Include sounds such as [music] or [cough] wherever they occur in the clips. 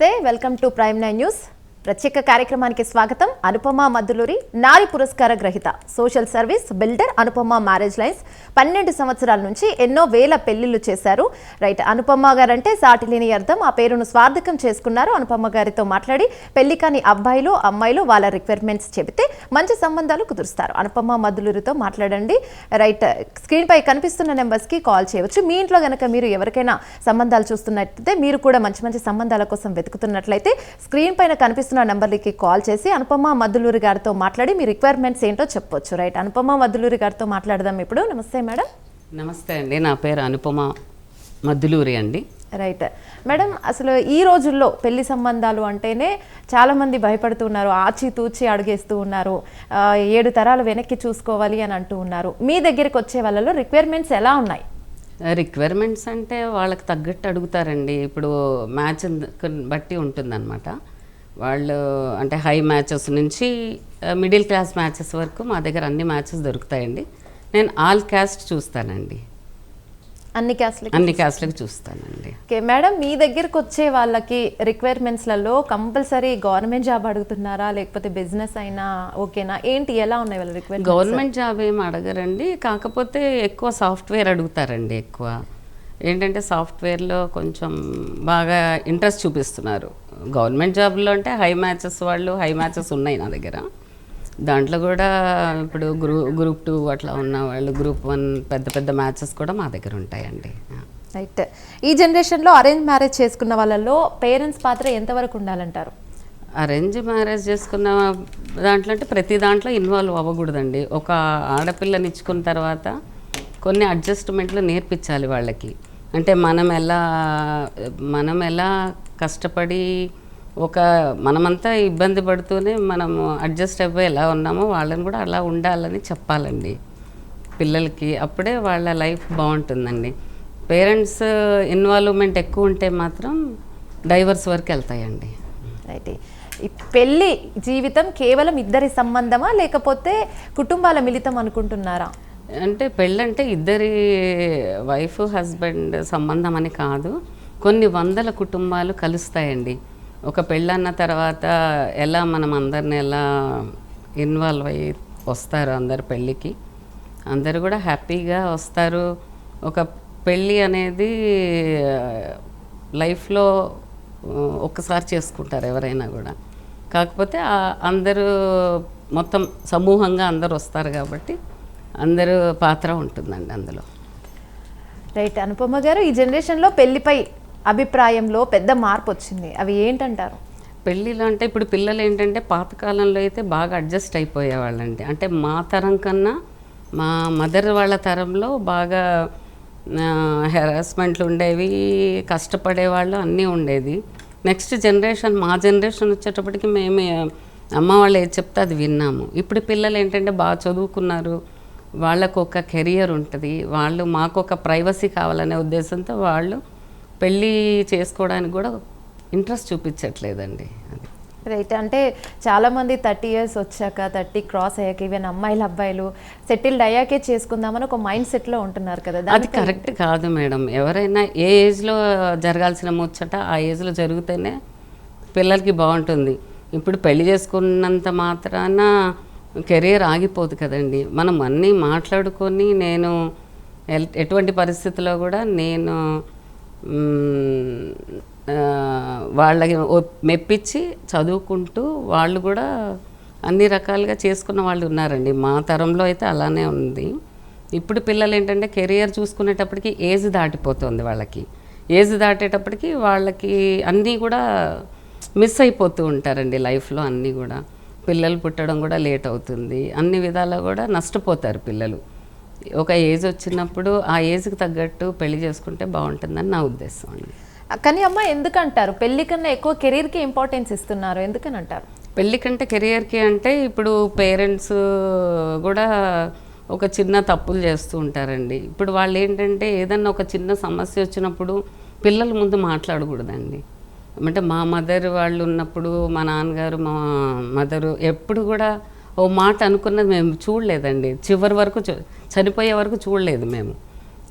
నమస్తే welcome to prime nine news ప్రత్యేక కార్యక్రమానికి స్వాగతం అనుపమ మద్దులూరి నారి పురస్కార గ్రహీత. Social service builder Anupama marriage lines పన్నెండు సంవత్సరాల నుంచి ఎన్నో వేల పెళ్ళిళ్ళు చేశారు. రైట్ అనుపమ గారు అంటే సాటి లేని అర్థం. ఆ పేరును స్వార్థకం చేసుకున్నారు అనుపమ గారితో మాట్లాడి పెళ్ళి కాని అబ్బాయిలు అమ్మాయిలు వాళ్ళ రిక్వైర్మెంట్స్ చెబితే మంచి సంబంధాలు కుదురుస్తారు. అనుపమ మద్దులూరితో మాట్లాడండి. రైట్ స్క్రీన్ పై కనిపిస్తున్న నెంబర్స్కి కాల్ చేయవచ్చు. మీ ఇంట్లో గనక మీరు ఎవరికైనా సంబంధాలు చూస్తున్నట్లయితే మీరు కూడా మంచి మంచి సంబంధాల కోసం వెతుకుతున్నట్లయితే స్క్రీన్ పైన కనిపిస్తున్న నెంబర్లకి కాల్ చేసి అనుపమ మద్దులూరి గారితో మాట్లాడి మీ రిక్వైర్మెంట్స్ ఏంటో చెప్పొచ్చు. రైట్ అనుపమ మద్దులూరి గారితో మాట్లాడదాం ఇప్పుడు. నమస్తే మేడం. నమస్తే అండి నా పేరు అనుపమ మద్దులూరి అండి. రైట్. మేడం అసలు ఈ రోజుల్లో పెళ్ళి సంబంధాలు అంటేనే చాలా మంది భయపడుతున్నారు ఆచి తూచి అడుగేస్తూ ఉన్నారు ఏడు తరాలు వెనక్కి చూసుకోవాలి అని అంటూ ఉన్నారు. మీ దగ్గరికి వచ్చే వాళ్ళలో రిక్వైర్మెంట్స్ ఎలా ఉన్నాయి? రిక్వైర్మెంట్స్ అంటే వాళ్ళకి తగ్గట్టు అడుగుతారండి. ఇప్పుడు మ్యాచ్ బట్టి ఉంటుందన్నమాట. వాళ్ళు అంటే హై మ్యాచెస్ నుంచి మిడిల్ క్లాస్ మ్యాచెస్ వరకు మా దగ్గర అన్ని మ్యాచెస్ దొరుకుతాయండి. నేను ఆల్ క్యాస్ట్ చూస్తానండి. అన్ని క్యాస్ట్లకి అన్ని క్యాస్ట్లకు చూస్తానండి. ఓకే మేడం మీ దగ్గరకు వచ్చే వాళ్ళకి రిక్వైర్మెంట్స్లలో కంపల్సరీ గవర్నమెంట్ జాబ్ అడుగుతున్నారా? లేకపోతే బిజినెస్ అయినా ఓకేనా? ఏంటి? ఎలా ఉన్నాయి వాళ్ళ రిక్వైర్మెంట్ గవర్నమెంట్ జాబ్ ఏం అడగరండి. కాకపోతే ఎక్కువ సాఫ్ట్వేర్ అడుగుతారండి ఎక్కువ. ఏంటంటే సాఫ్ట్వేర్లో కొంచెం బాగా ఇంట్రెస్ట్ చూపిస్తున్నారు. గవర్నమెంట్ జాబ్లో అంటే హై మ్యాచెస్ వాళ్ళు హై మ్యాచెస్ ఉన్నాయి నా దగ్గర. దాంట్లో కూడా ఇప్పుడు గ్రూ గ్రూప్ టూ అట్లా ఉన్న వాళ్ళు గ్రూప్ వన్ పెద్ద పెద్ద మ్యాచెస్ కూడా మా దగ్గర ఉంటాయండి. రైట్. ఈ జనరేషన్లో అరేంజ్ మ్యారేజ్ చేసుకున్న వాళ్ళలో పేరెంట్స్ పాత్ర ఎంతవరకు ఉండాలంటారు? అరేంజ్ మ్యారేజ్ చేసుకున్న దాంట్లో అంటే ప్రతి దాంట్లో ఇన్వాల్వ్ అవ్వకూడదండి. ఒక ఆడపిల్లని ఇచ్చుకున్న తర్వాత కొన్ని అడ్జస్ట్మెంట్లు నేర్పించాలి వాళ్ళకి. అంటే మనం ఎలా మనం ఎలా కష్టపడి ఒక మనమంతా ఇబ్బంది పడుతూనే మనము అడ్జస్ట్ అయిపోయి ఎలా ఉన్నామో వాళ్ళని కూడా అలా ఉండాలని చెప్పాలండి. పిల్లలకి అప్పుడే వాళ్ళ లైఫ్ బాగుంటుందండి. పేరెంట్స్ ఇన్వాల్వ్మెంట్ ఎక్కువ ఉంటే మాత్రం డైవర్స్ వరకు వెళ్తాయండి. రైట్. ఈ పెళ్ళి జీవితం కేవలం ఇద్దరి సంబంధమా లేకపోతే కుటుంబాల మిళితం అనుకుంటున్నారా? అంటే పెళ్ళంటే ఇద్దరి వైఫ్ హస్బెండ్ సంబంధం అని కాదు. కొన్ని వందల కుటుంబాలు కలుస్తాయండి. ఒక పెళ్ళన్న తర్వాత ఎలా మనం అందరిని ఎలా ఇన్వాల్వ్ అయ్యి వస్తారు అందరు పెళ్ళికి? అందరు కూడా హ్యాపీగా వస్తారు. ఒక పెళ్ళి అనేది లైఫ్లో ఒక్కసారి చేసుకుంటారు ఎవరైనా కూడా. కాకపోతే అందరూ మొత్తం సమూహంగా అందరు వస్తారు కాబట్టి అందరూ పాత్ర ఉంటుందండి అందులో. రైట్. అనుపమ గారు ఈ జనరేషన్లో పెళ్ళిపై అభిప్రాయంలో పెద్ద మార్పు వచ్చింది అవి ఏంటంటారు? పెళ్ళిలో అంటే ఇప్పుడు పిల్లలు ఏంటంటే పాతకాలంలో అయితే బాగా అడ్జస్ట్ అయిపోయేవాళ్ళండి. అంటే మా తరం కన్నా మా మదర్ వాళ్ళ తరంలో బాగా హెరాస్మెంట్లు ఉండేవి కష్టపడేవాళ్ళు అన్నీ ఉండేది. నెక్స్ట్ జనరేషన్ మా జనరేషన్ వచ్చేటప్పటికి మేము అమ్మ వాళ్ళు ఏది చెప్తే అది విన్నాము. ఇప్పుడు పిల్లలు ఏంటంటే బాగా చదువుకున్నారు. వాళ్ళకు ఒక కెరియర్ ఉంటుంది. వాళ్ళు మాకు ఒక ప్రైవసీ కావాలనే ఉద్దేశంతో వాళ్ళు పెళ్ళి చేసుకోవడానికి కూడా ఇంట్రెస్ట్ చూపించట్లేదండి అది. రైట్ అంటే చాలా మంది థర్టీ ఇయర్స్ వచ్చాక థర్టీ క్రాస్ అయ్యాక ఈవెన్ అమ్మాయిలు అబ్బాయిలు సెటిల్డ్ అయ్యాకే చేసుకుందామని ఒక మైండ్ సెట్లో ఉంటున్నారు కదా. అది కరెక్ట్ కాదు మేడం. ఎవరైనా ఏ ఏజ్లో జరగాల్సిన ముచ్చట ఆ ఏజ్లో జరిగితేనే పిల్లలకి బాగుంటుంది. ఇప్పుడు పెళ్ళి చేసుకున్నంత మాత్రాన కెరీర్ ఆగిపోదు కదండి. మనం అన్నీ మాట్లాడుకొని నేను ఎటువంటి పరిస్థితిలో కూడా నేను వాళ్ళకి మెప్పించి చదువుకుంటూ వాళ్ళు కూడా అన్ని రకాలుగా చేసుకున్న వాళ్ళు ఉన్నారండి. మా తరంలో అయితే అలానే ఉంది. ఇప్పుడు పిల్లలు ఏంటంటే కెరియర్ చూసుకునేటప్పటికి ఏజ్ దాటిపోతుంది వాళ్ళకి. ఏజ్ దాటేటప్పటికి వాళ్ళకి అన్నీ కూడా మిస్ అయిపోతూ ఉంటారండి లైఫ్లో అన్నీ కూడా. పిల్లలు పుట్టడం కూడా లేట్ అవుతుంది. అన్ని విధాలా కూడా నష్టపోతారు పిల్లలు. ఒక ఏజ్ వచ్చినప్పుడు ఆ ఏజ్కి తగ్గట్టు పెళ్ళి చేసుకుంటే బాగుంటుందని నా ఉద్దేశం అండి. కానీ అమ్మ ఎందుకంటారు? పెళ్ళి కన్నా ఎక్కువ కెరీర్కి ఇంపార్టెన్స్ ఇస్తున్నారు. ఎందుకని అంటారు పెళ్ళి కంటే కెరియర్కి అంటే ఇప్పుడు పేరెంట్స్ కూడా ఒక చిన్న తప్పులు చేస్తూ ఉంటారండి. ఇప్పుడు వాళ్ళు ఏంటంటే ఏదన్నా ఒక చిన్న సమస్య వచ్చినప్పుడు పిల్లల ముందు మాట్లాడకూడదండి. అంటే మా మదర్ వాళ్ళు ఉన్నప్పుడు మా నాన్నగారు మా మదరు ఎప్పుడు కూడా ఓ మాట అనుకున్నది మేము చూడలేదండి. చివరి వరకు చూ- చనిపోయే వరకు చూడలేదు మేము.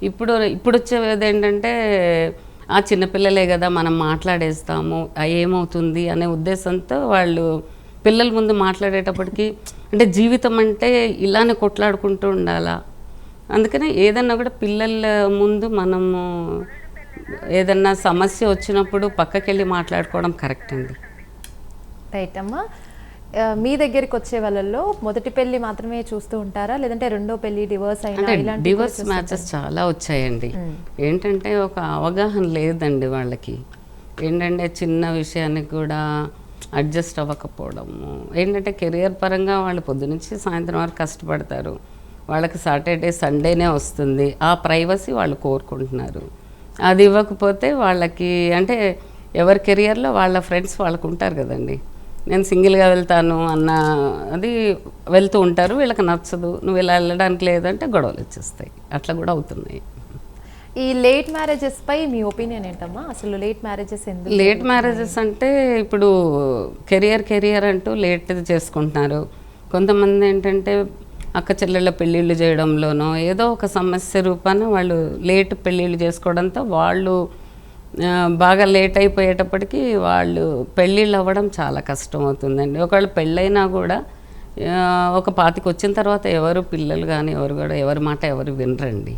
ఇప్పుడు ఇప్పుడు వచ్చేది ఏంటంటే ఆ చిన్నపిల్లలే కదా మనం మాట్లాడేస్తాము ఏమవుతుంది అనే ఉద్దేశంతో వాళ్ళు పిల్లల ముందు మాట్లాడేటప్పటికి అంటే జీవితం అంటే ఇలానే కొట్లాడుకుంటూ ఉండాలా? అందుకనే ఏదన్నా కూడా పిల్లల ముందు మనము ఏదన్నా సమస్య వచ్చినప్పుడు పక్కకెళ్ళి మాట్లాడుకోవడం కరెక్ట్ అండి రైట్ అమ్మా మీ దగ్గరికి వచ్చే వాళ్ళల్లో మొదటి పెళ్ళి మాత్రమే చూస్తూ ఉంటారా? లేదంటే రెండో పెళ్ళి డివోర్స్ అయినా డివోర్స్ మ్యాచెస్ చాలా వచ్చాయండి. ఏంటంటే ఒక అవగాహన లేదండి వాళ్ళకి. ఏంటంటే చిన్న విషయానికి కూడా అడ్జస్ట్ అవ్వకపోవడము. ఏంటంటే కెరియర్ పరంగా వాళ్ళు పొద్దునుంచి సాయంత్రం వరకు కష్టపడతారు. వాళ్ళకి సాటర్డే సండేనే వస్తుంది. ఆ ప్రైవసీ వాళ్ళు కోరుకుంటున్నారు. అది ఇవ్వకపోతే వాళ్ళకి అంటే ఎవరి కెరియర్లో వాళ్ళ ఫ్రెండ్స్ వాళ్ళకు ఉంటారు కదండి. నేను సింగిల్గా వెళ్తాను అన్న అది వెళ్తూ ఉంటారు. వీళ్ళకి నచ్చదు. నువ్వు ఇలా వెళ్ళడానికి లేదంటే గొడవలు వచ్చేస్తాయి. అట్లా కూడా అవుతున్నాయి. ఈ లేట్ మ్యారేజెస్ పై మీ ఒపీనియన్ ఏంటమ్మా? అసలు లేట్ మ్యారేజెస్ ఎందుకు లేట్ మ్యారేజెస్ అంటే ఇప్పుడు కెరియర్ కెరియర్ అంటూ లేట్ చేసుకుంటున్నారు. కొంతమంది ఏంటంటే అక్క చెల్లెళ్ళ పెళ్ళిళ్ళు చేయడంలోనో ఏదో ఒక సమస్య రూపాన వాళ్ళు లేట్ పెళ్ళిళ్ళు చేసుకోవడంతో వాళ్ళు బాగా లేట్ అయిపోయేటప్పటికి వాళ్ళు పెళ్ళిళ్ళు అవ్వడం చాలా కష్టం అవుతుందండి ఒకవేళ పెళ్ళైనా కూడా ఒక పాతికి వచ్చిన తర్వాత ఎవరు పిల్లలు కానీ ఎవరు కూడా ఎవరి మాట ఎవరు వినరండి.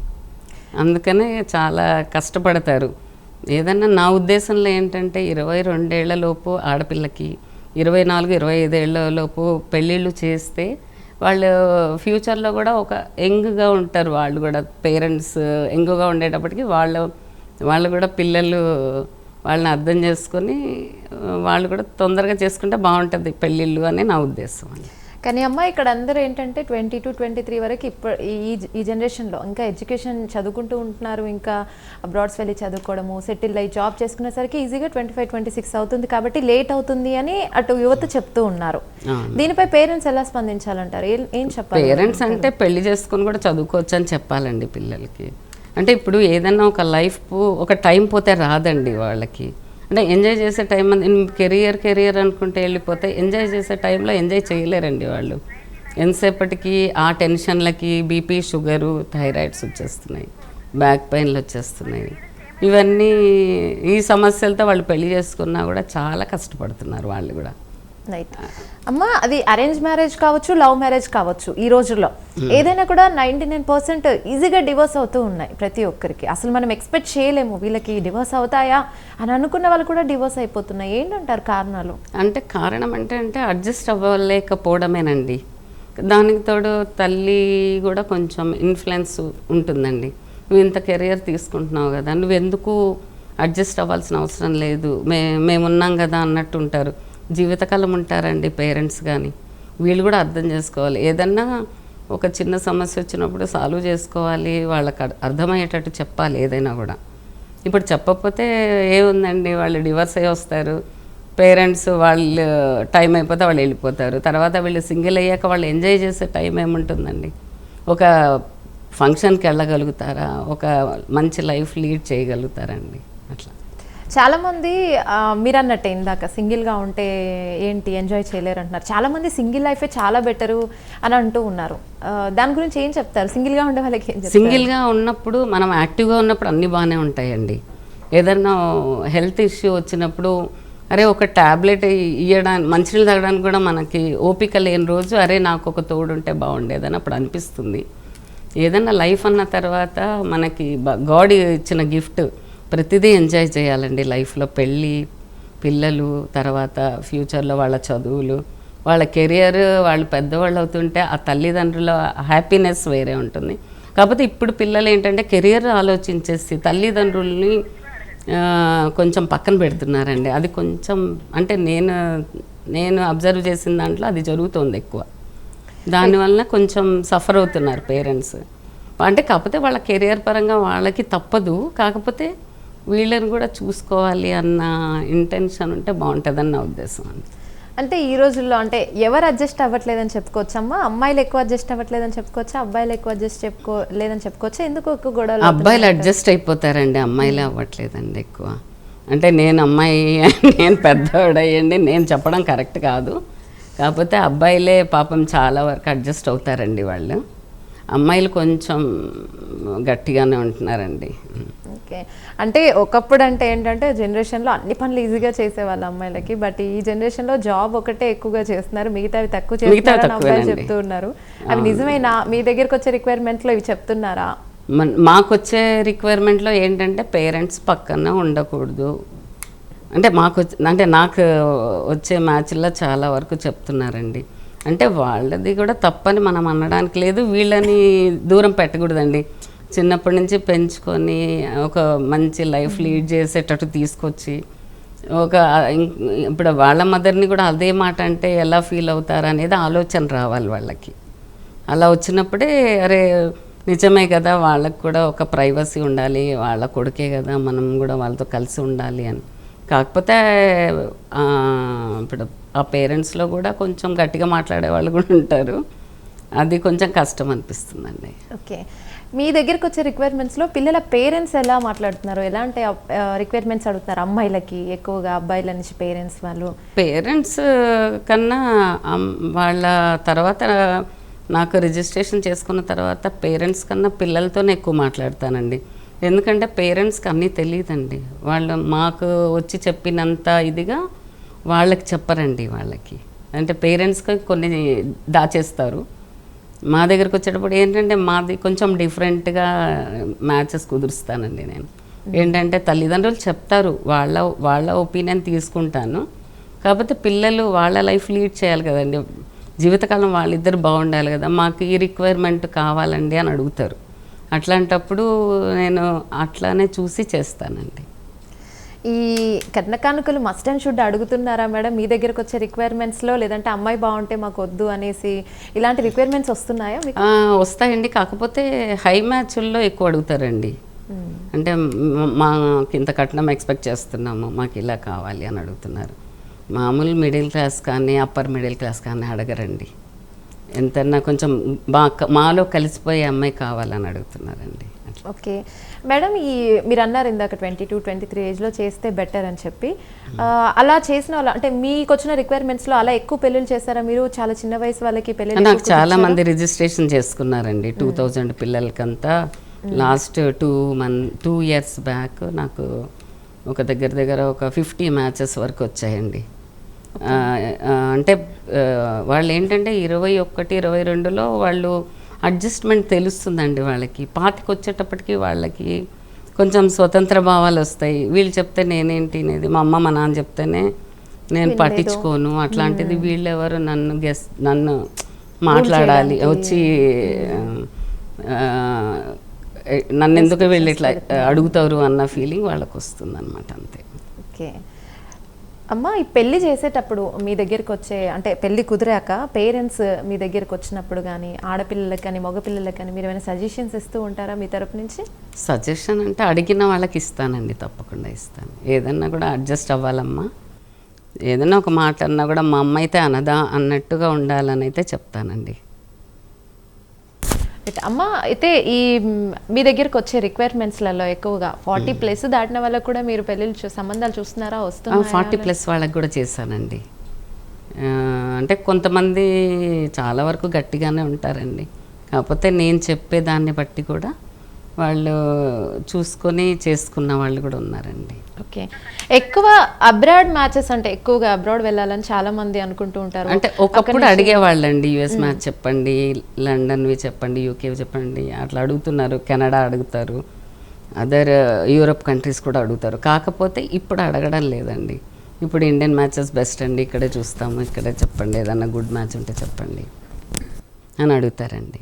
అందుకనే చాలా కష్టపడతారు. ఏదన్నా నా ఉద్దేశంలో ఏంటంటే ఇరవై రెండేళ్ళలోపు ఆడపిల్లకి ఇరవై నాలుగు ఇరవై ఐదేళ్ళలోపు పెళ్ళిళ్ళు చేస్తే వాళ్ళు ఫ్యూచర్లో కూడా ఒక యంగ్గా ఉంటారు. వాళ్ళు కూడా పేరెంట్స్ యంగ్గా ఉండేటప్పటికి వాళ్ళు వాళ్ళు కూడా పిల్లలు వాళ్ళని అర్థం చేసుకొని వాళ్ళు కూడా తొందరగా చేసుకుంటే బాగుంటుంది పెళ్ళిళ్ళు అని నా ఉద్దేశం అండి. కానీ అమ్మ ఇక్కడ అందరూ ఏంటంటే ట్వంటీ టు ట్వంటీ త్రీ వరకు ఇప్పుడు ఈ ఈ జనరేషన్లో ఇంకా ఎడ్యుకేషన్ చదువుకుంటూ ఉంటున్నారు ఇంకా అబ్రాడ్స్ వెళ్ళి చదువుకోవడము సెటిల్ అయ్యి జాబ్ చేసుకునేసరికి ఈజీగా ట్వంటీ ఫైవ్ ట్వంటీ సిక్స్ అవుతుంది కాబట్టి లేట్ అవుతుంది అని అటు యువత చెప్తూ ఉన్నారు. దీనిపై పేరెంట్స్ ఎలా స్పందించాలంటారు? ఏం ఏం చెప్పాలి? పేరెంట్స్ అంటే పెళ్ళి చేసుకొని కూడా చదువుకోవచ్చు అని చెప్పాలండి పిల్లలకి. అంటే ఇప్పుడు ఏదైనా ఒక లైఫ్ ఒక టైం పోతే రాదండి వాళ్ళకి. అంటే ఎంజాయ్ చేసే టైం కెరియర్ కెరియర్ అనుకుంటే వెళ్ళిపోతే ఎంజాయ్ చేసే టైంలో ఎంజాయ్ చేయలేరండి వాళ్ళు. ఎంతసేపటికి ఆ టెన్షన్లకి బీపీ షుగరు థైరాయిడ్స్ వచ్చేస్తున్నాయి బ్యాక్ పెయిన్లు వచ్చేస్తున్నాయి. ఇవన్నీ ఈ సమస్యలతో వాళ్ళు పెళ్ళి చేసుకున్నా కూడా చాలా కష్టపడుతున్నారు వాళ్ళు కూడా. రైట్ అమ్మ అది అరేంజ్ మ్యారేజ్ కావచ్చు లవ్ మ్యారేజ్ కావచ్చు ఈ రోజుల్లో. ఏదైనా కూడా నైంటీ నైన్ పర్సెంట్ ఈజీగా డివోర్స్ అవుతూ ఉన్నాయి ప్రతి ఒక్కరికి. అసలు మనం ఎక్స్పెక్ట్ చేయలేము వీళ్ళకి డివోర్స్ అవుతాయా అని అనుకున్న వాళ్ళు కూడా డివోర్స్ అయిపోతున్నాయి. ఏంటంటారు కారణాలు? అంటే కారణం అంటే అంటే అడ్జస్ట్ అవ్వలేకపోవడమేనండి. దానికి తోడు తల్లి కూడా కొంచెం ఇన్ఫ్లుయెన్స్ ఉంటుందండి. నువ్వు ఇంత కెరియర్ తీసుకుంటున్నావు కదా నువ్వు ఎందుకు అడ్జస్ట్ అవ్వాల్సిన అవసరం లేదు? మే మేమున్నాం కదా అన్నట్టు ఉంటారు జీవితకాలం ఉంటారండి పేరెంట్స్ కానీ వీళ్ళు కూడా అర్థం చేసుకోవాలి. ఏదన్నా ఒక చిన్న సమస్య వచ్చినప్పుడు సాల్వ్ చేసుకోవాలి. వాళ్ళకి అర్థమయ్యేటట్టు చెప్పాలి ఏదైనా కూడా. ఇప్పుడు చెప్పకపోతే ఏముందండి? వాళ్ళు డివర్స్ అయ్యి వస్తారు. పేరెంట్స్ వాళ్ళు టైం అయిపోతే వాళ్ళు వెళ్ళిపోతారు. తర్వాత వీళ్ళు సింగిల్ అయ్యాక వాళ్ళు ఎంజాయ్ చేసే టైం ఏముంటుందండి? ఒక ఫంక్షన్కి వెళ్ళగలుగుతారా? ఒక మంచి లైఫ్ లీడ్ చేయగలుగుతారండి. అట్లా. చాలామంది మీరు అన్నట్టే ఇందాక సింగిల్గా ఉంటే ఏంటి ఎంజాయ్ చేయలేరు అంటున్నారు. చాలామంది సింగిల్ లైఫే చాలా బెటరు అని అంటూ ఉన్నారు. దాని గురించి ఏం చెప్తారు? సింగిల్గా ఉండే వాళ్ళకి ఏం సింగిల్గా ఉన్నప్పుడు మనం యాక్టివ్గా ఉన్నప్పుడు అన్నీ బాగానే ఉంటాయండి. ఏదన్నా హెల్త్ ఇష్యూ వచ్చినప్పుడు అరే ఒక ట్యాబ్లెట్ ఇవ్వడానికి మంచినీళ్ళు తాగడానికి కూడా మనకి ఓపిక లేని రోజు అరే నాకు ఒక తోడు ఉంటే బాగుండేదని అప్పుడు అనిపిస్తుంది. ఏదన్నా లైఫ్ అన్న తర్వాత మనకి గాడ్ ఇచ్చిన గిఫ్ట్ ప్రతిదీ ఎంజాయ్ చేయాలండి లైఫ్లో. పెళ్ళి పిల్లలు తర్వాత ఫ్యూచర్లో వాళ్ళ చదువులు వాళ్ళ కెరియర్ వాళ్ళు పెద్దవాళ్ళు అవుతుంటే ఆ తల్లిదండ్రుల హ్యాపీనెస్ వేరే ఉంటుంది. కాకపోతే ఇప్పుడు పిల్లలు ఏంటంటే కెరియర్ ఆలోచించేసి తల్లిదండ్రుల్ని కొంచెం పక్కన పెడుతున్నారండి. అది కొంచెం అంటే నేను నేను అబ్జర్వ్ చేసిన దాంట్లో అది జరుగుతుంది ఎక్కువ. దానివల్ల కొంచెం సఫర్ అవుతున్నారు పేరెంట్స్. అంటే కాకపోతే వాళ్ళ కెరియర్ పరంగా వాళ్ళకి తప్పదు. కాకపోతే వీళ్ళని కూడా చూసుకోవాలి అన్న ఇంటెన్షన్ ఉంటే బాగుంటుందని నా ఉద్దేశం అండి అంటే ఈ రోజుల్లో అంటే ఎవరు అడ్జస్ట్ అవ్వట్లేదని చెప్పుకోవచ్చమ్మా? అమ్మాయిలు ఎక్కువ అడ్జస్ట్ అవ్వట్లేదని చెప్పుకోవచ్చా? అబ్బాయిలు ఎక్కువ అడ్జస్ట్ చెప్పుకో లేదని చెప్పుకోవచ్చా? ఎందుకు ఎక్కువ గొడవలు అబ్బాయిలు అడ్జస్ట్ అయిపోతారండి అమ్మాయిలే అవ్వట్లేదండి ఎక్కువ. అంటే నేను అమ్మాయి [laughs] నేను పెద్దవాడయ్యండి నేను చెప్పడం కరెక్ట్ కాదు. కాకపోతే అబ్బాయిలే పాపం చాలా వరకు అడ్జస్ట్ అవుతారండి వాళ్ళు. అమ్మాయిలు కొంచెం గట్టిగానే ఉంటున్నారండి. ఓకే. అంటే ఒకప్పుడు అంటే ఏంటంటే జనరేషన్లో అన్ని పనులు ఈజీగా చేసేవాళ్ళు అమ్మాయిలకి బట్ ఈ జనరేషన్లో జాబ్ ఒకటే ఎక్కువగా చేస్తున్నారు. మిగతావి తక్కువ తక్కువేనండి. చెప్తూ ఉన్నారు. అవి నిజమేనా? మీ దగ్గరకు వచ్చే రిక్వైర్మెంట్లో ఇవి చెప్తున్నారా? మన మాకు వచ్చే రిక్వైర్మెంట్లో ఏంటంటే పేరెంట్స్ పక్కన ఉండకూడదు. అంటే మాకు అంటే నాకు వచ్చే మ్యాచ్ల్లో చాలా వరకు చెప్తున్నారండి. అంటే వాళ్ళది కూడా తప్పని మనం అనడానికి లేదు. వీళ్ళని దూరం పెట్టకూడదండి. చిన్నప్పటి నుంచి పెంచుకొని ఒక మంచి లైఫ్ లీడ్ చేసేటట్టు తీసుకొచ్చి ఒక ఇం- ఇప్పుడు వాళ్ళ మదర్ని కూడా అదే మాట అంటే ఎలా ఫీల్ అవుతారు అనేది ఆలోచన రావాలి వాళ్ళకి. అలా వచ్చినప్పుడే అరే నిజమే కదా వాళ్ళకు కూడా ఒక ప్రైవసీ ఉండాలి వాళ్ళ కొడుకే కదా మనం కూడా వాళ్ళతో కలిసి ఉండాలి అని. కాకపోతే ఇప్పుడు ఆ పేరెంట్స్లో కూడా కొంచెం గట్టిగా మాట్లాడే వాళ్ళు కూడా ఉంటారు. అది కొంచెం కష్టం అనిపిస్తుందండి. ఓకే. మీ దగ్గరకు వచ్చే రిక్వైర్మెంట్స్లో పిల్లల పేరెంట్స్ ఎలా మాట్లాడుతున్నారు? ఎలాంటి రిక్వైర్మెంట్స్ అడుగుతున్నారు అమ్మాయిలకి? ఎక్కువగా అబ్బాయిల నుంచి పేరెంట్స్ వాళ్ళు? పేరెంట్స్ కన్నా వాళ్ళ తర్వాత నాకు రిజిస్ట్రేషన్ చేసుకున్న తర్వాత పేరెంట్స్ కన్నా పిల్లలతోనే ఎక్కువ మాట్లాడతానండి. ఎందుకంటే పేరెంట్స్కి అన్నీ తెలియదండి. వాళ్ళు మాకు వచ్చి చెప్పినంత ఇదిగా వాళ్ళకి చెప్పరండి వాళ్ళకి. అంటే పేరెంట్స్కి కొన్ని దాచేస్తారు. మా దగ్గరకు వచ్చేటప్పుడు ఏంటంటే మాది కొంచెం డిఫరెంట్గా మ్యాచెస్ కుదురుస్తానండి నేను. ఏంటంటే తల్లిదండ్రులు చెప్తారు వాళ్ళ వాళ్ళ ఒపీనియన్ తీసుకుంటాను. కాకపోతే పిల్లలు వాళ్ళ లైఫ్ లీడ్ చేయాలి కదండి. జీవితకాలం వాళ్ళిద్దరు బాగుండాలి కదా మాకు ఈ రిక్వైర్మెంట్ కావాలండి అని అడుగుతారు. అట్లాంటప్పుడు నేను అట్లానే చూసి చేస్తానండి. ఈ కట్న కానుకలు మస్ట్ అండ్ షుడ్ అడుగుతున్నారా మేడం? మీ దగ్గరకు వచ్చే రిక్వైర్మెంట్స్లో లేదంటే అమ్మాయి బాగుంటే మాకు వద్దు అనేసి ఇలాంటి రిక్వైర్మెంట్స్ వస్తున్నాయా వస్తాయండి. కాకపోతే హై మ్యాచ్ల్లో ఎక్కువ అడుగుతారండి. అంటే మ- మాకు ఇంత కట్నం ఎక్స్పెక్ట్ చేస్తున్నాము మాకు ఇలా కావాలి అని అడుగుతున్నారు. మామూలు మిడిల్ క్లాస్ కానీ అప్పర్ మిడిల్ క్లాస్ కానీ అడగరండి. ఎంతన్నా కొంచెం బాగా మాలో కలిసిపోయే అమ్మాయి కావాలని అడుగుతున్నారండి. ఓకే. మేడం ఈ మీరు అన్నారు ఇందాక ట్వంటీ టూ ట్వంటీ త్రీ ఏజ్లో చేస్తే బెటర్ అని చెప్పి. అలా చేసిన వాళ్ళు అంటే మీకు వచ్చిన రిక్వైర్మెంట్స్లో అలా ఎక్కువ పెళ్ళిళ్ళు చేస్తారా మీరు చాలా చిన్న వయసు వాళ్ళకి పెళ్ళిళ్ళు నాకు చాలా మంది రిజిస్ట్రేషన్ చేసుకున్నారండి. Two thousand పిల్లలకంతా. Last two month two years back నాకు ఒక దగ్గర దగ్గర ఒక ఫిఫ్టీ మ్యాచెస్ వరకు వచ్చాయండి. అంటే వాళ్ళు ఏంటంటే ఇరవై ఒకటి ఇరవై రెండులో వాళ్ళు అడ్జస్ట్మెంట్ తెలుస్తుందండి వాళ్ళకి. పాతికి వచ్చేటప్పటికి వాళ్ళకి కొంచెం స్వతంత్ర భావాలు వస్తాయి. వీళ్ళు చెప్తే నేనేంటి అనేది మా అమ్మ మా నాన్న చెప్తేనే నేను పట్టించుకోను. అట్లాంటిది వీళ్ళెవరు నన్ను గెస్ నన్ను మాట్లాడాలి వచ్చి నన్ను ఎందుకు వీళ్ళు ఇట్లా అడుగుతారు అన్న ఫీలింగ్ వాళ్ళకి వస్తుంది అనమాట అంతే. ఓకే. అమ్మ ఈ పెళ్ళి చేసేటప్పుడు మీ దగ్గరికి వచ్చే అంటే పెళ్ళి కుదిరాక పేరెంట్స్ మీ దగ్గరికి వచ్చినప్పుడు కానీ ఆడపిల్లలకు కానీ మగపిల్లలకు కానీ మీరు ఏమైనా సజెషన్స్ ఇస్తూ ఉంటారా మీ తరపు నుంచి? సజెషన్ అంటే అడిగిన వాళ్ళకి ఇస్తానండి తప్పకుండా ఇస్తాను. ఏదన్నా కూడా అడ్జస్ట్ అవ్వాలమ్మా. ఏదన్నా ఒక మాట అన్నా కూడా మా అమ్మ అయితే అనదా అన్నట్టుగా ఉండాలని అయితే చెప్తానండి. అయితే అమ్మ అయితే ఈ మ్, దగ్గరికి వచ్చే రిక్వైర్మెంట్స్లలో ఎక్కువగా ఫార్టీ ప్లస్ దాటిన వాళ్ళకు కూడా మీరు పెళ్ళిళ్ళు సంబంధాలు చూస్తున్నారా? వస్తున్నారా ఫార్టీ ప్లస్ వాళ్ళకి కూడా చేశానండి. అంటే కొంతమంది చాలా వరకు గట్టిగానే ఉంటారండి. కాకపోతే నేను చెప్పే దాన్ని బట్టి కూడా వాళ్ళు చూసుకొని చేసుకున్న వాళ్ళు కూడా ఉన్నారండి. ఓకే. ఎక్కువ అబ్రాడ్ మ్యాచెస్ అంటే ఎక్కువగా అబ్రాడ్ వెళ్ళాలని చాలా మంది అనుకుంటూ ఉంటారు. అంటే ఒకప్పుడు అడిగేవాళ్ళండి యుఎస్ మ్యాచ్ చెప్పండి లండన్వి చెప్పండి యూకేవి చెప్పండి అట్లా అడుగుతున్నారు కెనడా అడుగుతారు అదర్ యూరోప్ కంట్రీస్ కూడా అడుగుతారు. కాకపోతే ఇప్పుడు అడగడం లేదండి. ఇప్పుడు ఇండియన్ మ్యాచెస్ బెస్ట్ అండి ఇక్కడే చూస్తాము ఇక్కడే చెప్పండి ఏదన్నా గుడ్ మ్యాచ్ ఉంటే చెప్పండి అని అడుగుతారండి.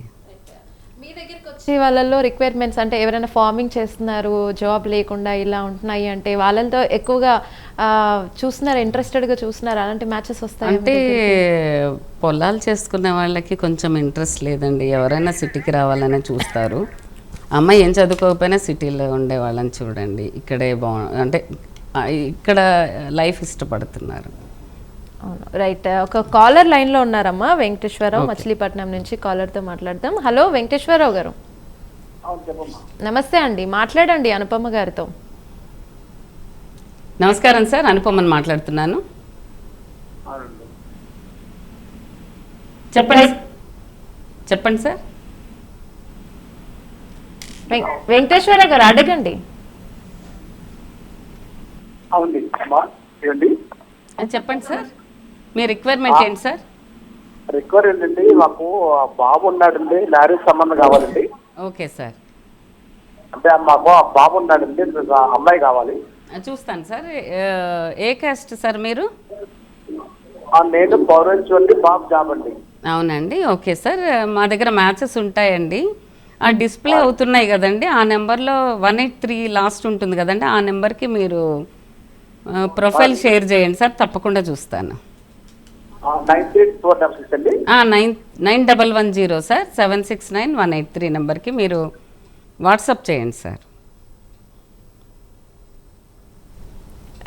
వచ్చే వాళ్ళల్లో రిక్వైర్మెంట్స్ అంటే ఎవరైనా ఫార్మింగ్ చేస్తున్నారు జాబ్ లేకుండా ఇలా ఉంటున్నాయి అంటే వాళ్ళతో ఎక్కువగా చూస్తున్నారు ఇంట్రెస్టెడ్గా చూస్తున్నారు. అలాంటి మ్యాచెస్ వస్తాయి అంటే పొలాలు చేసుకునే వాళ్ళకి కొంచెం ఇంట్రెస్ట్ లేదండి. ఎవరైనా సిటీకి రావాలనే చూస్తారు. అమ్మాయి ఏం చదువుకోకపోయినా సిటీలో ఉండే వాళ్ళని చూడండి. ఇక్కడే బాగు అంటే ఇక్కడ లైఫ్ ఇష్టపడుతున్నారు. అవును. రైట్ ఒక కాలర్ లైన్లో ఉన్నారమ్మా. వెంకటేశ్వరరావు మచిలీపట్నం నుంచి కాలర్తో మాట్లాడదాం. హలో వెంకటేశ్వరరావు గారు. నమస్తే అండి మాట్లాడండి అనుపమ గారితో. నమస్కారం సార్ అనుపమని మాట్లాడుతున్నాను. చెప్పండి చెప్పండి సార్. వెంకటేశ్వర గారు అడగండి. చెప్పండి సార్. మీ రిక్వైర్మెంట్ ఏంటి సార్? రిక్వైర్ ఏంటండి మాకు బాబు ఉన్నాడండి మ్యారేజ్ సంబంధం కావాలండి. Okay sir. అంటే మాకు బాబు ఉన్నాడండి అమ్మాయి కావాలి. చూస్తాను సార్. ఏ కాస్ట్ సార్ మీరు? నేను పౌరంచువల్లి బాబు జాబ్ అండి. అవునండి. Okay sir. మా దగ్గర మ్యాచెస్ ఉంటాయండి. ఆ డిస్ప్లే అవుతున్నాయి కదండి. ఆ నెంబర్లో వన్ ఎయిట్ త్రీ లాస్ట్ ఉంటుంది కదండి. ఆ నెంబర్కి మీరు ప్రొఫైల్ షేర్ చేయండి సార్. తప్పకుండా చూస్తాను. Nine three four nine nine double one zero sir seven six nine one eight three నెంబర్కి మీరు వాట్సాప్ చేయండి సార్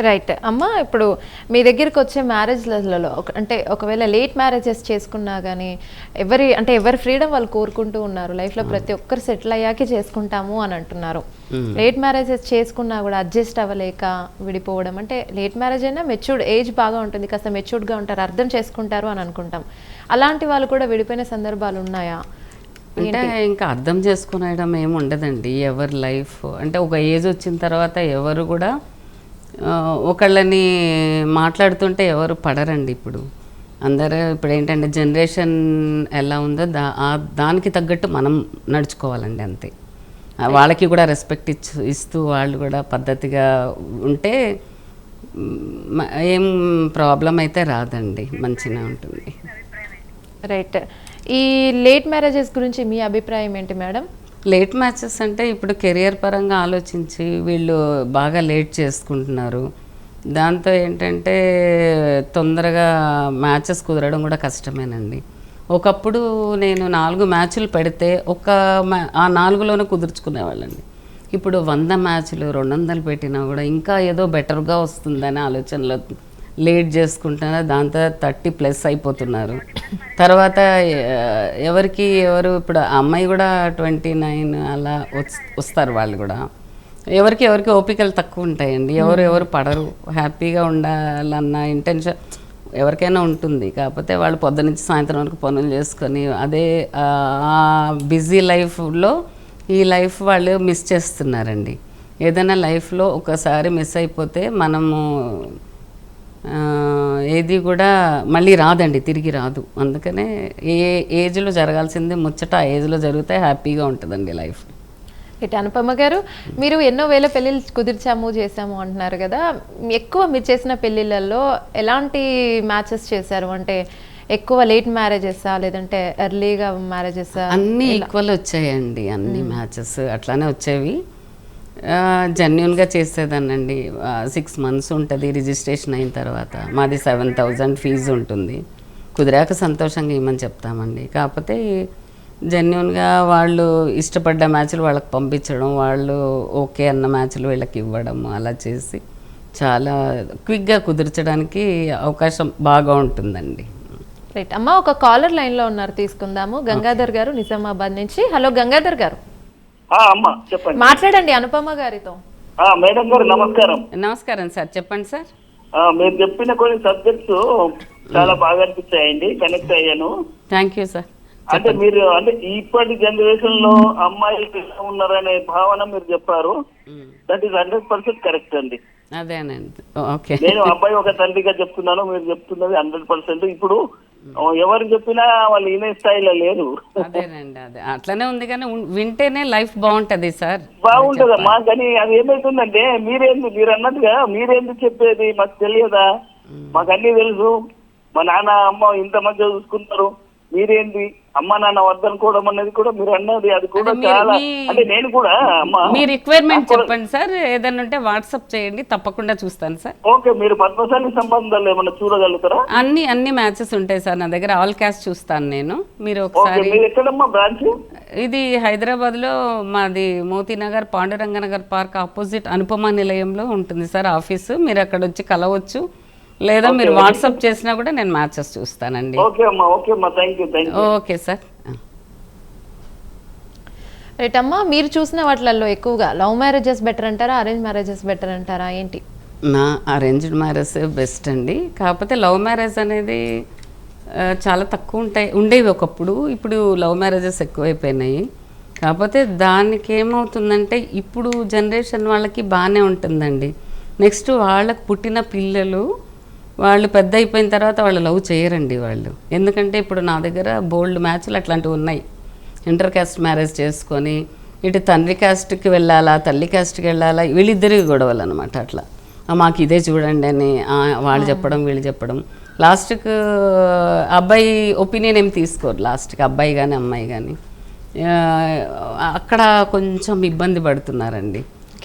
రైట్ అమ్మ ఇప్పుడు మీ దగ్గరికి వచ్చే మ్యారేజ్లలో అంటే ఒకవేళ లేట్ మ్యారేజెస్ చేసుకున్నా కానీ ఎవరి అంటే ఎవరి ఫ్రీడమ్ వాళ్ళు కోరుకుంటూ ఉన్నారు. లైఫ్లో ప్రతి ఒక్కరు సెటిల్ అయ్యాకే చేసుకుంటాము అని అంటున్నారు. లేట్ మ్యారేజెస్ చేసుకున్నా కూడా అడ్జస్ట్ అవ్వలేక విడిపోవడం అంటే లేట్ మ్యారేజ్ అయినా మెచ్యూర్డ్ ఏజ్ బాగా ఉంటుంది కాస్త మెచ్యూర్డ్గా ఉంటారు అర్థం చేసుకుంటారు అని అనుకుంటాం. అలాంటి వాళ్ళు కూడా విడిపోయిన సందర్భాలు ఉన్నాయా? అంటే ఇంకా అర్థం చేసుకునేయడం ఏమి ఉండదండి. ఎవరి లైఫ్ అంటే ఒక ఏజ్ వచ్చిన తర్వాత ఎవరు కూడా ఒకళ్ళని మాట్లాడుతుంటే ఎవరు పడరండి ఇప్పుడు. అందరూ ఇప్పుడు ఏంటంటే జనరేషన్ ఎలా ఉందో దా దానికి తగ్గట్టు మనం నడుచుకోవాలండి అంతే. వాళ్ళకి కూడా రెస్పెక్ట్ ఇచ్చు ఇస్తూ వాళ్ళు కూడా పద్ధతిగా ఉంటే ఏం ప్రాబ్లం అయితే రాదండి మంచిగా ఉంటుంది. రైట్. ఈ లేట్ మ్యారేజెస్ గురించి మీ అభిప్రాయం ఏంటి మేడం? లేట్ మ్యాచెస్ అంటే ఇప్పుడు కెరియర్ పరంగా ఆలోచించి వీళ్ళు బాగా లేట్ చేసుకుంటున్నారు. దాంతో ఏంటంటే తొందరగా మ్యాచెస్ కుదరడం కూడా కష్టమేనండి. ఒకప్పుడు నేను నాలుగు మ్యాచ్లు పెడితే ఒక మ్యా ఆ నాలుగులోనే కుదుర్చుకునేవాళ్ళండి ఇప్పుడు వంద మ్యాచ్లు రెండు వందలు పెట్టినా కూడా ఇంకా ఏదో బెటర్గా వస్తుందనే ఆలోచనలో లేట్ చేసుకుంటున్నారు దాంతో థర్టీ ప్లస్ అయిపోతున్నారు. తర్వాత ఎవరికి ఎవరు ఇప్పుడు అమ్మాయి కూడా ట్వంటీ నైన్ అలా వస్తారు వాళ్ళు కూడా. ఎవరికి ఎవరికి ఓపికలు తక్కువ ఉంటాయండి. ఎవరు ఎవరు పడరు. హ్యాపీగా ఉండాలన్న ఇంటెన్షన్ ఎవరికైనా ఉంటుంది. కాకపోతే వాళ్ళు పొద్దు నుంచి సాయంత్రం వరకు పనులు చేసుకొని అదే ఆ బిజీ లైఫ్లో ఈ లైఫ్ వాళ్ళు మిస్ చేస్తున్నారండి. ఏదైనా లైఫ్లో ఒకసారి మిస్ అయిపోతే మనము ఏది కూడా మళ్ళీ రాదండి తిరిగి రాదు. అందుకనే ఏ ఏజ్లో జరగాల్సిందే ముచ్చట ఆ ఏజ్లో జరిగితే హ్యాపీగా ఉంటుందండి లైఫ్. ఇటు అనుపమ గారు మీరు ఎన్నో వేల పెళ్ళిళ్ళు కుదిర్చాము చేసాము అంటున్నారు కదా. ఎక్కువ మీరు చేసిన పెళ్ళిళ్ళల్లో ఎలాంటి మ్యాచెస్ చేశారు? అంటే ఎక్కువ లేట్ మ్యారేజెసా లేదంటే ఎర్లీగా మ్యారేజెసా? అన్నీ ఈక్వల్ వచ్చాయండి అన్ని మ్యాచెస్. అట్లానే వచ్చేవి. జెన్యున్గా చేసేదానండి సిక్స్ మంత్స్ ఉంటుంది రిజిస్ట్రేషన్ అయిన తర్వాత. మాది సెవెన్ థౌజండ్ ఫీజు ఉంటుంది. కుదిరాక సంతోషంగా ఇవ్వమని చెప్తామండి. కాకపోతే జెన్యున్గా వాళ్ళు ఇష్టపడ్డ మ్యాచ్లు వాళ్ళకి పంపించడం వాళ్ళు ఓకే అన్న మ్యాచ్లు వీళ్ళకి ఇవ్వడం అలా చేసి చాలా క్విక్గా కుదిర్చడానికి అవకాశం బాగా ఉంటుందండి. రైట్ అమ్మ ఒక కాలర్ లైన్లో ఉన్నారు. తీసుకుందాము. గంగాధర్ గారు నిజామాబాద్ నుంచి. హలో గంగాధర్ గారు. అమ్మా చెప్పండి. మాట్లాడండి అనుపమ గారితో. ఆ, మేడం గారు నమస్కారం. నమస్కారం సార్ చెప్పండి సార్. ఆ, మీరు చెప్పిన కొన్ని సబ్జెక్ట్స్ చాలా బాగా అనిపించాయండి కనెక్ట్ అయ్యాను. థ్యాంక్ యూ సార్ అంటే మీరు అంటే ఇప్పటి జనరేషన్లో అమ్మాయిలు ఎలా ఉన్నారనే భావన మీరు చెప్పారు. That is hundred percent correct అండి. అదేనండి. ఓకే. నేను అబ్బాయి ఒక తండ్రిగా చెప్తున్నాను మీరు చెప్తున్నది హండ్రెడ్ పర్సెంట్ ఇప్పుడు ఎవరు చెప్పినా వాళ్ళు ఈనే స్థాయిలో లేరు. అదేనండి అదే. అట్లనే ఉంది కానీ వింటేనే లైఫ్ బాగుంటది సార్. బాగుంటదమ్మా కానీ అది ఏమైతుందంటే మీరేంది మీరు అన్నట్టుగా మీరేంది చెప్పేది మాకు తెలియదా? మాకు అన్ని తెలుసు. మా నాన్న అమ్మ ఇంత మంచిగా చూసుకుంటారు. మీరేంది? అమ్మ నాన్న వద్దనుకోవడం అనేది కూడా మీరు అన్నది అది కూడా చాలా అంటే నేను కూడా అమ్మ మీ రిక్వైర్మెంట్ చెప్పండి సార్. ఏదైనా ఉంటే వాట్సాప్ చేయండి తప్పకుండా చూస్తాను సార్. ఓకే మీరు పద్మశాలి సంబంధాలు ఏమన్నా చూడగలుగుతారా? అన్ని అన్ని మ్యాచెస్ ఉంటాయి సార్ నా దగ్గర. ఆల్ క్యాస్ట్ చూస్తాను నేను. మీరు ఒకసారి ఎక్కడమ్మా బ్రాంచ్ ఇది హైదరాబాద్లో మాది మోతీనగర్ పాండురంగనగర్ పార్క్ ఆపోజిట్ అనుపమ నిలయంలో ఉంటుంది సార్ ఆఫీసు. మీరు అక్కడ వచ్చి కలవచ్చు. లేదా మీరు వాట్సాప్ చేసినా కూడా నేను మ్యాచెస్ చూస్తానండి. ఓకే అమ్మా. ఓకే అమ్మా. Thank you thank you okay sir right అమ్మా మీరు చూసిన వాటిలలో ఎక్కువగా లవ్ మ్యారేజెస్ బెటర్ అంటారా అరేంజ్ మ్యారేజెస్ బెటర్ అంటారా ఏంటి? నా అరేంజ్డ్ మ్యారేజ్ బెస్ట్ అండి. కాకపోతే లవ్ మ్యారేజ్ అనేది చాలా తక్కువ ఉంటాయి. ఉండేవి ఒకప్పుడు ఇప్పుడు లవ్ మ్యారేజెస్ ఎక్కువైపోయినాయి. కాకపోతే దానికి ఏమవుతుందంటే ఇప్పుడు జనరేషన్ వాళ్ళకి బాగానే ఉంటుందండి. నెక్స్ట్ వాళ్ళకు పుట్టిన పిల్లలు వాళ్ళు పెద్ద అయిపోయిన తర్వాత వాళ్ళు లవ్ చేయరండి వాళ్ళు. ఎందుకంటే ఇప్పుడు నా దగ్గర బోల్డ్ మ్యాచ్లు అట్లాంటివి ఉన్నాయి. ఇంటర్ కాస్ట్ మ్యారేజ్ చేసుకొని ఇటు తండ్రి కాస్ట్కి వెళ్ళాలా తల్లి కాస్ట్కి వెళ్ళాలా వీళ్ళిద్దరికి గొడవలు అనమాట అట్లా. "ఆ, మాకు ఇదే చూడండి అని వాళ్ళు చెప్పడం వీళ్ళు చెప్పడం. లాస్ట్కి అబ్బాయి ఒపీనియన్ ఏం తీసుకోరు లాస్ట్కి అబ్బాయి కానీ అమ్మాయి కానీ అక్కడ కొంచెం ఇబ్బంది పడుతున్నారండి.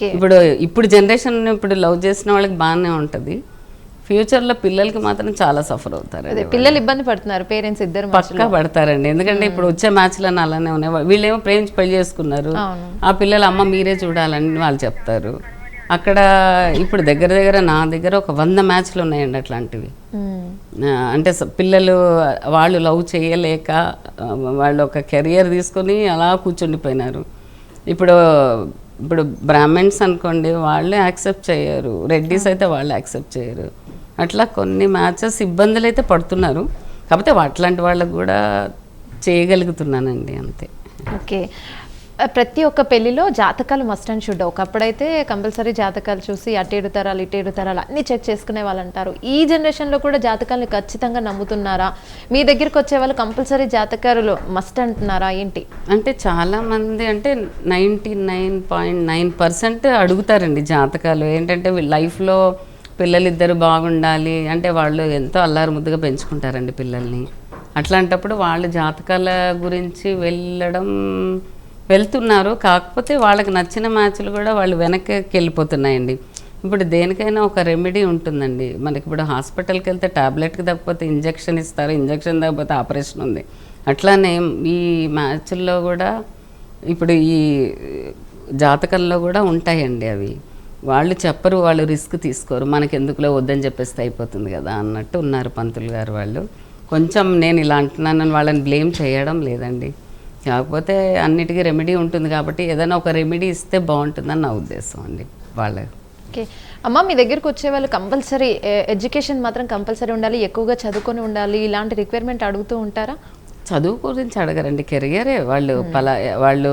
ఇప్పుడు ఇప్పుడు జనరేషన్ ఇప్పుడు లవ్ చేసిన వాళ్ళకి బాగానే ఉంటుంది. ఫ్యూచర్లో పిల్లలకి మాత్రం చాలా సఫర్ అవుతారు అదే పిల్లలు ఇబ్బంది పడుతున్నారు పేరెంట్స్ ఇద్దరు పక్కా పడతారండి. ఎందుకంటే ఇప్పుడు వచ్చే మ్యాచ్లను అలానే ఉన్నాయి. వీళ్ళేమో ప్రేమించి పెళ్ళి చేసుకున్నారు. ఆ పిల్లలు అమ్మ మీరే చూడాలని వాళ్ళు చెప్తారు. అక్కడ ఇప్పుడు దగ్గర దగ్గర నా దగ్గర ఒక వంద మ్యాచ్లు ఉన్నాయండి అట్లాంటివి. అంటే పిల్లలు వాళ్ళు లవ్ చేయలేక వాళ్ళు ఒక కెరియర్ తీసుకొని అలా కూర్చుండిపోయినారు. ఇప్పుడు ఇప్పుడు బ్రాహ్మణ్స్ అనుకోండి వాళ్ళే యాక్సెప్ట్ చేయరు. రెడ్డిస్ అయితే వాళ్ళు యాక్సెప్ట్ చేయరు. అట్లా కొన్ని మ్యాచెస్ ఇబ్బందులు అయితే పడుతున్నారు. కాకపోతే అట్లాంటి వాళ్ళకు కూడా చేయగలుగుతున్నానండి అంతే. ఓకే. ప్రతి ఒక్క పెళ్ళిలో జాతకాలు మస్ట్ అండ్ షుడ్ ఒకప్పుడైతే కంపల్సరీ జాతకాలు చూసి అటు తరాలు ఇటు ఏడు తరాలు అన్ని చెక్ చేసుకునే వాళ్ళు అంటారు. ఈ జనరేషన్లో కూడా జాతకాలను ఖచ్చితంగా నమ్ముతున్నారా? మీ దగ్గరికి వచ్చే వాళ్ళు కంపల్సరీ జాతకాలు మస్ట్ అంటున్నారా? ఏంటి? అంటే చాలా మంది అంటే ninety nine point nine percent అడుగుతారండి జాతకాలు. ఏంటంటే లైఫ్లో పిల్లలిద్దరు బాగుండాలి అంటే వాళ్ళు ఎంతో అల్లారు ముద్దుగా పెంచుకుంటారండి పిల్లల్ని. అట్లాంటప్పుడు వాళ్ళ జాతకాల గురించి వెళ్ళడం వెళ్తున్నారు. కాకపోతే వాళ్ళకి నచ్చిన మ్యాచ్లు కూడా వాళ్ళు వెనక్కి వెళ్ళిపోతున్నాయండి. ఇప్పుడు దేనికైనా ఒక రెమెడీ ఉంటుందండి. మనకి ఇప్పుడు హాస్పిటల్కి వెళ్తే టాబ్లెట్కి తప్పకపోతే ఇంజెక్షన్ ఇస్తారు ఇంజక్షన్ తగ్గపోతే ఆపరేషన్ ఉంది. అట్లానే ఈ మ్యాచ్ల్లో కూడా ఇప్పుడు ఈ జాతకంలో కూడా ఉంటాయండి అవి. వాళ్ళు చెప్పరు వాళ్ళు రిస్క్ తీసుకోరు. మనకి ఎందుకులో వద్దని చెప్పేస్తే అయిపోతుంది కదా అన్నట్టు ఉన్నారు పంతులు గారు వాళ్ళు. కొంచెం నేను ఇలా అంటున్నానని వాళ్ళని బ్లేమ్ చేయడం లేదండి. కాకపోతే అన్నిటికీ రెమెడీ ఉంటుంది కాబట్టి ఏదైనా ఒక రెమెడీ ఇస్తే బాగుంటుందని నా ఉద్దేశం అండి. వాళ్ళ ఓకే. అమ్మ మీ దగ్గరికి వచ్చే వాళ్ళు కంపల్సరీ ఎడ్యుకేషన్ మాత్రం కంపల్సరీ ఉండాలి ఎక్కువగా చదువుకొని ఉండాలి ఇలాంటి రిక్వైర్మెంట్ అడుగుతూ ఉంటారా? చదువు గురించి అడగరండి. కెరియరే. వాళ్ళు పలా వాళ్ళు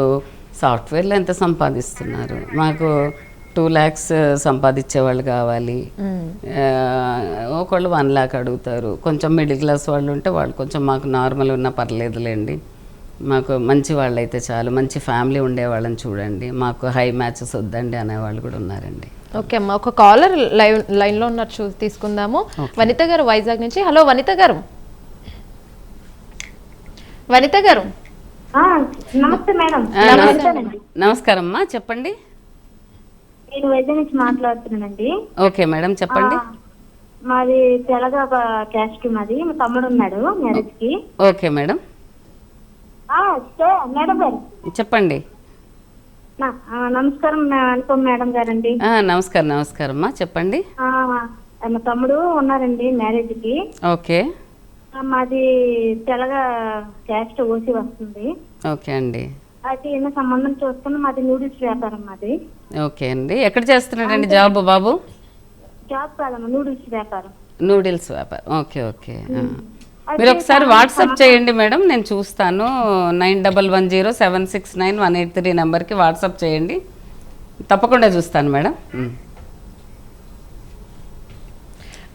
సాఫ్ట్వేర్లో ఎంత సంపాదిస్తున్నారు? మాకు టూ ల్యాక్స్ సంపాదించే వాళ్ళు కావాలి. ఒకళ్ళు వన్ ల్యాక్ అడుగుతారు. కొంచెం మిడిల్ క్లాస్ వాళ్ళు ఉంటే వాళ్ళు కొంచెం మాకు నార్మల్ ఉన్నా పర్లేదులేండి. మాకు మంచి వాళ్ళు అయితే చాలు మంచి ఫ్యామిలీ ఉండే వాళ్ళని చూడండి మాకు హై మ్యాచెస్ వద్దండి అనేవాళ్ళు కూడా ఉన్నారండి. ఓకే అమ్మ ఒక కాలర్ లైవ్ లైన్లో ఉన్నారు చూ తీసుకుందాము. వనిత గారు వైజాగ్ నుంచి. హలో వనిత గారు. వనిత గారు. నమస్కారం అమ్మా చెప్పండి. నేను వైద్యం నుంచి మాట్లాడుతున్నానండి. ఓకే మేడం చెప్పండి. మాది తెలగ క్యాస్ట్ మాది. మా తమ్ముడు ఉన్నాడు మ్యారేజ్కి ఓకే మేడం. చెప్పండి. నమస్కారం అనుపమ మేడం గారండి. ఆ, నమస్కారం నమస్కారం అమ్మా చెప్పండి మా తమ్ముడు ఉన్నారండి మ్యారేజ్కి ఓకే మాది తెలగ క్యాస్ట్ ఓసి వస్తుంది. ఓకే అండి. అయితే ఈయన సంబంధం చూసుకుని మాది నూడిల్స్ వ్యాపారం మాది. ఓకే అండి. ఎక్కడ చేస్తున్నాడండి జాబ్ బాబు? జాబ్ కాదమ్మా నూడిల్స్ వ్యాపారం. నూడిల్స్ వ్యాపారం. Okay okay. మీరు ఒకసారి వాట్సాప్ చేయండి మేడం నేను చూస్తాను. Nine double one zero seven six nine one eight three నెంబర్కి వాట్సాప్ చేయండి. తప్పకుండా చూస్తాను మేడం.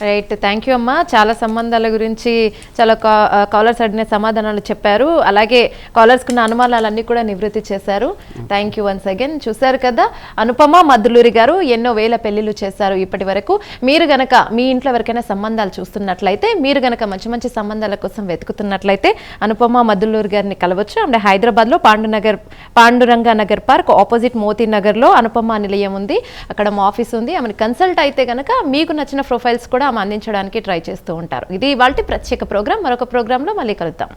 రైట్ థ్యాంక్ యూ అమ్మా. చాలా సంబంధాల గురించి చాలా కాలర్స్ అడిగిన సమాధానాలు చెప్పారు. అలాగే కాలర్స్కి ఉన్న అనుమానాలన్నీ కూడా నివృత్తి చేశారు. థ్యాంక్ యూ వన్స్ అగైన్ చూశారు కదా? అనుపమ మద్దులూరి గారు ఎన్నో వేల పెళ్ళిళ్ళు చేశారు ఇప్పటి వరకు. మీరు గనక మీ ఇంట్లో ఎవరికైనా సంబంధాలు చూస్తున్నట్లయితే మీరు గనక మంచి మంచి సంబంధాల కోసం వెతుకుతున్నట్లయితే అనుపమ మద్దులూరి గారిని కలవచ్చు. అంటే హైదరాబాద్లో పాండునగర్ పాండురంగ నగర్ పార్క్ ఆపోజిట్ మోతీ నగర్లో అనుపమ నిలయం ఉంది. అక్కడ మా ఆఫీస్ ఉంది. ఆమెను కన్సల్ట్ అయితే గనక మీకు నచ్చిన ప్రొఫైల్స్ కూడా ఆమె అందించడానికి ట్రై చేస్తూ ఉంటారు. ఇది వాళ్ళ ప్రత్యేక ప్రోగ్రాం. మరొక ప్రోగ్రాంలో మళ్ళీ కలుద్దాం.